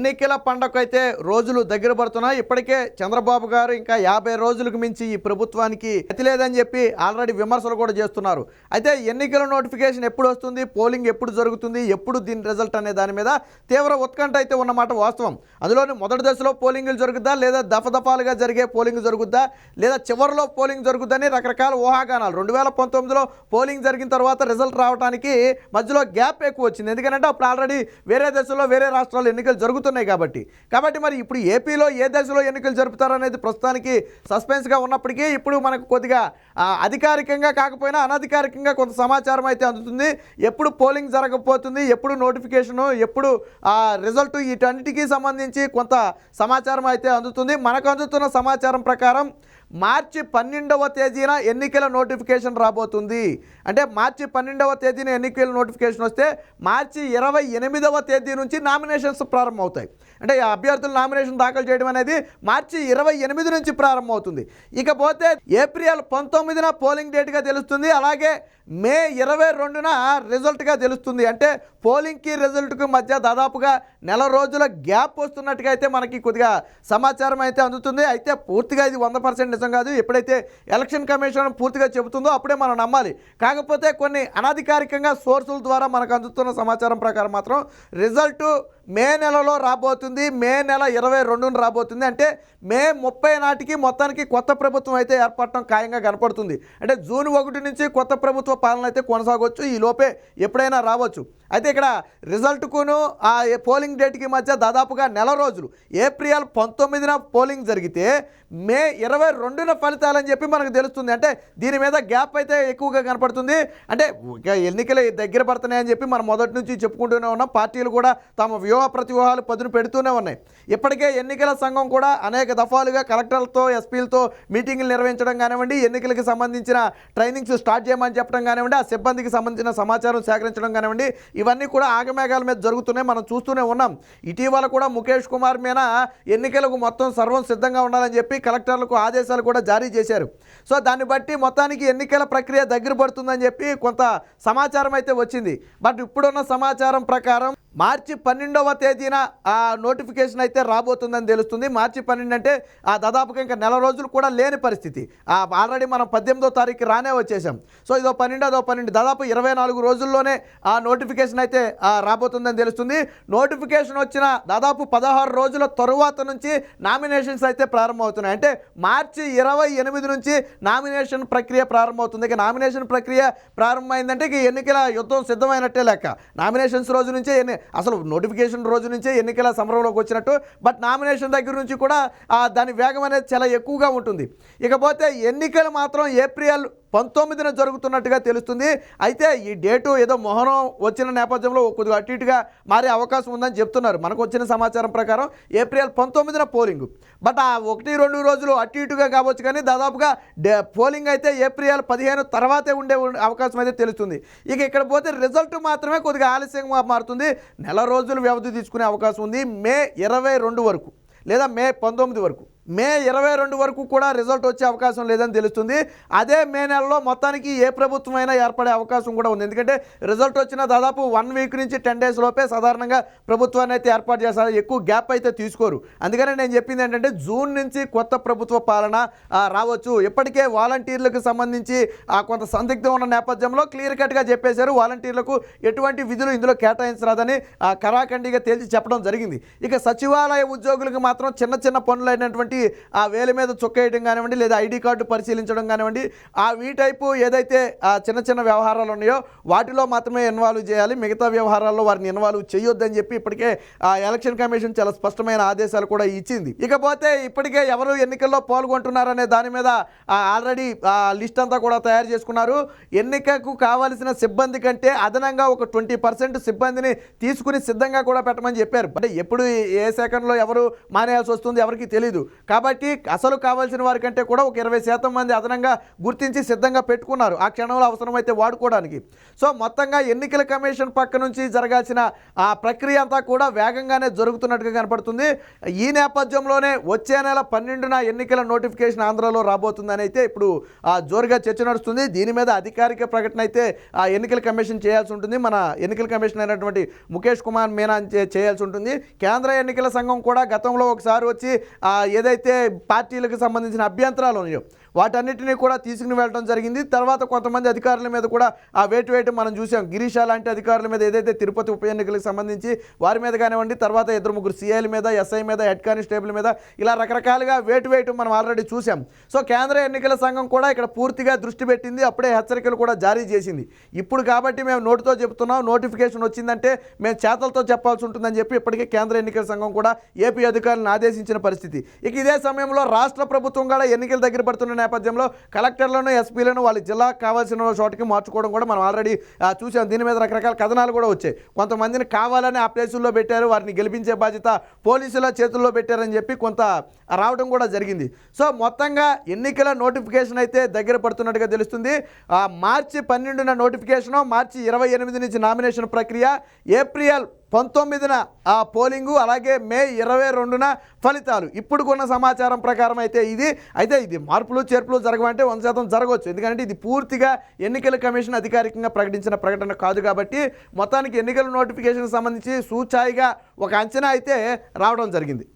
ఎన్నికల పండగ అయితే రోజులు దగ్గర పడుతున్నాయి. ఇప్పటికే చంద్రబాబు గారు ఇంకా యాభై రోజులకు మించి ఈ ప్రభుత్వానికి గతి లేదని చెప్పి ఆల్రెడీ విమర్శలు కూడా చేస్తున్నారు. అయితే ఎన్నికల నోటిఫికేషన్ ఎప్పుడు వస్తుంది? పోలింగ్ ఎప్పుడు జరుగుతుంది? ఎప్పుడు దీని రిజల్ట్ అనే దాని మీద తీవ్ర ఉత్కంఠ అయితే ఉన్నమాట వాస్తవం. అందులోని మొదటి దశలో పోలింగ్లు జరుగుద్దా? లేదా దఫదఫాలుగా జరిగే పోలింగ్ జరుగుద్దా? లేదా చివరిలో పోలింగ్ జరుగుద్దని రకరకాల ఊహాగానాలు. రెండు వేల పంతొమ్మిదిలో పోలింగ్ జరిగిన తర్వాత రిజల్ట్ రావడానికి మధ్యలో గ్యాప్ ఎక్కువ వచ్చింది. ఎందుకంటే అప్పుడు ఆల్రెడీ వేరే దశలో వేరే రాష్ట్రాల్లో ఎన్నికలు జరుగుతున్నాయి. కాబట్టి. కాబట్టి మరి ఇప్పుడు ఏపీలో ఏ దశలో ఎన్నికలు జరుపుతారనేది ప్రస్తుతానికి సస్పెన్స్గా ఉన్నప్పటికీ ఇప్పుడు మనకు కొద్దిగా అధికారికంగా కాకపోయినా అనధికారికంగా కొంత సమాచారం అయితే అందుతుంది. ఎప్పుడు పోలింగ్ జరగకపోతుంది ఎప్పుడు నోటిఫికేషను ఎప్పుడు ఆ రిజల్ట్ వీటన్నిటికీ సంబంధించి కొంత సమాచారం అయితే అందుతుంది. మనకు అందుతున్న సమాచారం ప్రకారం మార్చి పన్నెండవ తేదీన ఎన్నికల నోటిఫికేషన్ రాబోతుంది. అంటే మార్చి పన్నెండవ తేదీన ఎన్నికల నోటిఫికేషన్ వస్తే మార్చి ఇరవై ఎనిమిదవ తేదీ నుంచి నామినేషన్స్ ప్రారంభమవుతాయి. అంటే అభ్యర్థులు నామినేషన్ దాఖలు చేయడం అనేది మార్చి ఇరవై ఎనిమిది నుంచి ప్రారంభమవుతుంది. ఇకపోతే ఏప్రిల్ పంతొమ్మిదిన పోలింగ్ డేట్గా తెలుస్తుంది. అలాగే మే ఇరవై రెండున రిజల్ట్గా తెలుస్తుంది. అంటే పోలింగ్కి రిజల్ట్కి మధ్య దాదాపుగా నెల రోజుల గ్యాప్ వస్తున్నట్టుగా అయితే మనకి కొద్దిగా సమాచారం అయితే అందుతుంది. అయితే పూర్తిగా ఇది వంద పర్సెంట్ నిజం కాదు. ఎప్పుడైతే ఎలక్షన్ కమిషన్ పూర్తిగా చెబుతుందో అప్పుడే మనం నమ్మాలి. కాకపోతే కొన్ని అనధికారికంగా సోర్సుల ద్వారా మనకు అందుతున్న సమాచారం ప్రకారం మాత్రం రిజల్ట్ మే నెలలో రాబోతుంది మే నెల ఇరవై రెండున రాబోతుంది. అంటే మే ముప్పై నాటికి మొత్తానికి కొత్త ప్రభుత్వం అయితే ఏర్పడటం ఖాయంగా కనపడుతుంది. అంటే జూన్ ఒకటి నుంచి కొత్త ప్రభుత్వ పాలన అయితే కొనసాగవచ్చు ఈ లోపే ఎప్పుడైనా రావచ్చు. అయితే ఇక్కడ రిజల్ట్కును ఆ పోలింగ్ డేట్కి మధ్య దాదాపుగా నెల రోజులు. ఏప్రిల్ పంతొమ్మిదిన పోలింగ్ జరిగితే మే ఇరవై రెండున ఫలితాలని చెప్పి మనకు తెలుస్తుంది. అంటే దీని మీద గ్యాప్ అయితే ఎక్కువగా కనపడుతుంది. అంటే ఎన్నికలు దగ్గర పడుతున్నాయని చెప్పి మనం మొదటి నుంచి చెప్పుకుంటూనే ఉన్నాం. పార్టీలు కూడా తమ వ్యూహ ప్రతివ్యూహాలు పదును పెడుతూనే ఉన్నాయి. ఇప్పటికే ఎన్నికల సంఘం కూడా అనేక దఫాలుగా కలెక్టర్లతో ఎస్పీలతో మీటింగులు నిర్వహించడం కానివ్వండి ఎన్నికలకు సంబంధించిన ట్రైనింగ్స్ స్టార్ట్ చేయమని చెప్పడం కానివ్వండి ఆ సిబ్బందికి సంబంధించిన సమాచారం సేకరించడం కానివ్వండి ఇవన్నీ కూడా ఆగమేఘాల మీద జరుగుతున్నాయి. మనం చూస్తూనే ఉన్నాం. ఇటీవల కూడా ముఖేష్ కుమార్ మీద ఎన్నికలకు మొత్తం సర్వం సిద్ధంగా ఉండాలని చెప్పి కలెక్టర్లకు ఆదేశాలు కూడా జారీ చేశారు. సో దాన్ని బట్టి మొత్తానికి ఎన్నికల ప్రక్రియ దగ్గర పడుతుందని చెప్పి కొంత సమాచారం అయితే వచ్చింది. బట్ ఇప్పుడున్న సమాచారం ప్రకారం మార్చి పన్నెండవ తేదీన ఆ నోటిఫికేషన్ అయితే రాబోతుందని తెలుస్తుంది. మార్చి పన్నెండు అంటే ఆ దాదాపుగా ఇంకా నెల రోజులు కూడా లేని పరిస్థితి. ఆ ఆల్రెడీ మనం పద్దెనిమిదో తారీఖు రానే వచ్చేసాం సో ఇదో పన్నెండు అదో పన్నెండు దాదాపు ఇరవై నాలుగు రోజుల్లోనే ఆ నోటిఫికేషన్ అయితే రాబోతుందని తెలుస్తుంది. నోటిఫికేషన్ వచ్చిన దాదాపు పదహారు రోజుల తరువాత నుంచి నామినేషన్స్ అయితే ప్రారంభమవుతున్నాయి. అంటే మార్చి ఇరవై ఎనిమిది నుంచి నామినేషన్ ప్రక్రియ ప్రారంభమవుతుంది. ఇక నామినేషన్ ప్రక్రియ ప్రారంభమైందంటే ఇక ఎన్నికల యుద్ధం సిద్ధమైనట్టే లెక్క. నామినేషన్స్ రోజు నుంచే ఎన్ని అసలు నోటిఫికేషన్ రోజు నుంచే ఎన్నికల సమరంలోకి వచ్చినట్టు బట్ నామినేషన్ దగ్గర నుంచి కూడా దాని వేగం అనేది చాలా ఎక్కువగా ఉంటుంది. ఇకపోతే ఎన్నికలు మాత్రం ఏప్రిల్ పంతొమ్మిదిన జరుగుతున్నట్టుగా తెలుస్తుంది. అయితే ఈ డేటు ఏదో మొహనం వచ్చిన నేపథ్యంలో కొద్దిగా అటు ఇటుగా మారే అవకాశం ఉందని చెప్తున్నారు. మనకు వచ్చిన సమాచారం ప్రకారం ఏప్రిల్ పంతొమ్మిదిన పోలింగ్. బట్ ఆ ఒకటి రెండు రోజులు అటు ఇటుగా కావచ్చు కానీ దాదాపుగా డే పోలింగ్ అయితే ఏప్రిల్ పదిహేను తర్వాతే ఉండే ఉండే అవకాశం అయితే తెలుస్తుంది. ఇక ఇక్కడ పోతే రిజల్ట్ మాత్రమే కొద్దిగా ఆలస్యంగా మారుతుంది. నెల రోజులు వ్యవధి తీసుకునే అవకాశం ఉంది. మే ఇరవై రెండు వరకు లేదా మే పంతొమ్మిది వరకు. మే ఇరవై రెండు వరకు కూడా రిజల్ట్ వచ్చే అవకాశం లేదని తెలుస్తుంది. అదే మే నెలలో మొత్తానికి ఏ ప్రభుత్వం అయినా ఏర్పడే అవకాశం కూడా ఉంది. ఎందుకంటే రిజల్ట్ వచ్చిన దాదాపు వన్ వీక్ నుంచి టెన్ డేస్ లోపే సాధారణంగా ప్రభుత్వాన్ని అయితే ఏర్పాటు చేస్తారు. ఎక్కువ గ్యాప్ అయితే తీసుకోరు. అందుకనే నేను చెప్పింది ఏంటంటే జూన్ నుంచి కొత్త ప్రభుత్వ పాలన రావచ్చు. ఇప్పటికే వాలంటీర్లకు సంబంధించి ఆ, కొంత సందిగ్ధం ఉన్న నేపథ్యంలో క్లియర్ కట్గా చెప్పేశారు. వాలంటీర్లకు ఎటువంటి విధులు ఇందులో కేటాయించరాదని ఆ, కరాఖండిగా తేల్చి చెప్పడం జరిగింది. ఇక సచివాలయ ఉద్యోగులకు మాత్రం చిన్న చిన్న పనులు అయినటువంటి ఆ వేల మీద చొక్కేయడం కానివ్వండి లేదా ఐడి కార్డు పరిశీలించడం కానివ్వండి ఆ వీ టైపు ఏదైతే ఆ చిన్న చిన్న వ్యవహారాలు ఉన్నాయో వాటిలో మాత్రమే ఇన్వాల్వ్ చేయాలి. మిగతా వ్యవహారాల్లో వారిని ఇన్వాల్వ్ చేయొద్దని చెప్పి ఇప్పటికే ఆ ఎలక్షన్ కమిషన్ చాలా స్పష్టమైన ఆదేశాలు కూడా ఇచ్చింది. ఇకపోతే ఇప్పటికే ఎవరు ఎన్నికల్లో పాల్గొంటున్నారనే దాని మీద ఆల్రెడీ లిస్ట్ అంతా కూడా తయారు చేసుకున్నారు. ఎన్నికకు కావాల్సిన సిబ్బంది కంటే అదనంగా ఒక ట్వంటీ పర్సెంట్ సిబ్బందిని తీసుకుని సిద్ధంగా కూడా పెట్టమని చెప్పారు. అంటే ఎప్పుడు ఏ సెకండ్లో ఎవరు మానేయాల్సి వస్తుంది ఎవరికి తెలియదు కాబట్టి అసలు కావాల్సిన వారికంటే కూడా ఒక ఇరవై శాతం మంది అదనంగా గుర్తించి సిద్ధంగా పెట్టుకున్నారు. ఆ క్షణంలో అవసరమైతే వాడుకోవడానికి. సో మొత్తంగా ఎన్నికల కమిషన్ పక్క నుంచి జరగాల్సిన ఆ ప్రక్రియ అంతా కూడా వేగంగానే జరుగుతున్నట్టుగా కనపడుతుంది. ఈ నేపథ్యంలోనే వచ్చే నెల పన్నెండున ఎన్నికల నోటిఫికేషన్ ఆంధ్రాలో రాబోతుందని అయితే ఇప్పుడు ఆ, జోరుగా చర్చ నడుస్తుంది. దీని మీద అధికారిక ప్రకటన అయితే ఆ ఎన్నికల కమిషన్ చేయాల్సి ఉంటుంది. మన ఎన్నికల కమిషన్ అయినటువంటి ముఖేష్ కుమార్ మీనా చేయాల్సి ఉంటుంది. కేంద్ర ఎన్నికల సంఘం కూడా గతంలో ఒకసారి వచ్చి ఏదైతే ఏవైతే పార్టీలకు సంబంధించిన అభ్యంతరాలు ఉన్నాయో వాటన్నిటిని కూడా తీసుకుని వెళ్ళడం జరిగింది. తర్వాత కొంతమంది అధికారుల మీద కూడా ఆ వేటు వేటు మనం చూసాం. గిరీష లాంటి అధికారుల మీద ఏదైతే తిరుపతి ఉప ఎన్నికలకు సంబంధించి వారి మీద కానివ్వండి తర్వాత ఇద్దరు ముగ్గురు సీఐల మీద ఎస్ఐ మీద హెడ్ కానిస్టేబుల్ మీద ఇలా రకరకాలుగా వేటు వేటు మనం ఆల్రెడీ చూసాం. సో కేంద్ర ఎన్నికల సంఘం కూడా ఇక్కడ పూర్తిగా దృష్టి పెట్టింది. అప్పుడే హెచ్చరికలు కూడా జారీ చేసింది. ఇప్పుడు కాబట్టి మేము నోటితో చెప్తున్నాం నోటిఫికేషన్ వచ్చిందంటే మేము చేతలతో చెప్పాల్సి ఉంటుందని చెప్పి ఇప్పటికే కేంద్ర ఎన్నికల సంఘం కూడా ఏపీ అధికారులను ఆదేశించిన పరిస్థితి. ఇక ఇదే సమయంలో రాష్ట్ర ప్రభుత్వం కూడా ఎన్నికలు దగ్గర పడుతున్న నేపథ్యంలో కలెక్టర్లను ఎస్పీలను వాళ్ళ జిల్లాకు కావాల్సిన చోటికి మార్చుకోవడం కూడా మనం ఆల్రెడీ చూసాం దీని మీద రకరకాల కథనాలు కూడా వచ్చాయి. కొంతమందిని కావాలని ఆ ప్లేసుల్లో పెట్టారు వారిని గెలిపించే బాధ్యత పోలీసుల చేతుల్లో పెట్టారని చెప్పి కొంత రావడం కూడా జరిగింది. సో మొత్తంగా ఎన్నికల నోటిఫికేషన్ అయితే దగ్గర పడుతున్నట్టుగా తెలుస్తుంది. ఆ మార్చి పన్నెండున నోటిఫికేషను మార్చి ఇరవై ఎనిమిది నుంచి నామినేషన్ ప్రక్రియ ఏప్రిల్ పంతొమ్మిదిన ఆ పోలింగు అలాగే మే ఇరవై రెండున ఫలితాలు. ఇప్పుడుకున్న సమాచారం ప్రకారం అయితే ఇది అయితే ఇది మార్పులు చేర్పులు జరగవంటే వంద శాతం జరగవచ్చు. ఎందుకంటే ఇది పూర్తిగా ఎన్నికల కమిషన్ అధికారికంగా ప్రకటించిన ప్రకటన కాదు కాబట్టి మొత్తానికి ఎన్నికల నోటిఫికేషన్ సంబంధించి సూచాయిగా ఒక అంచనా అయితే రావడం జరిగింది.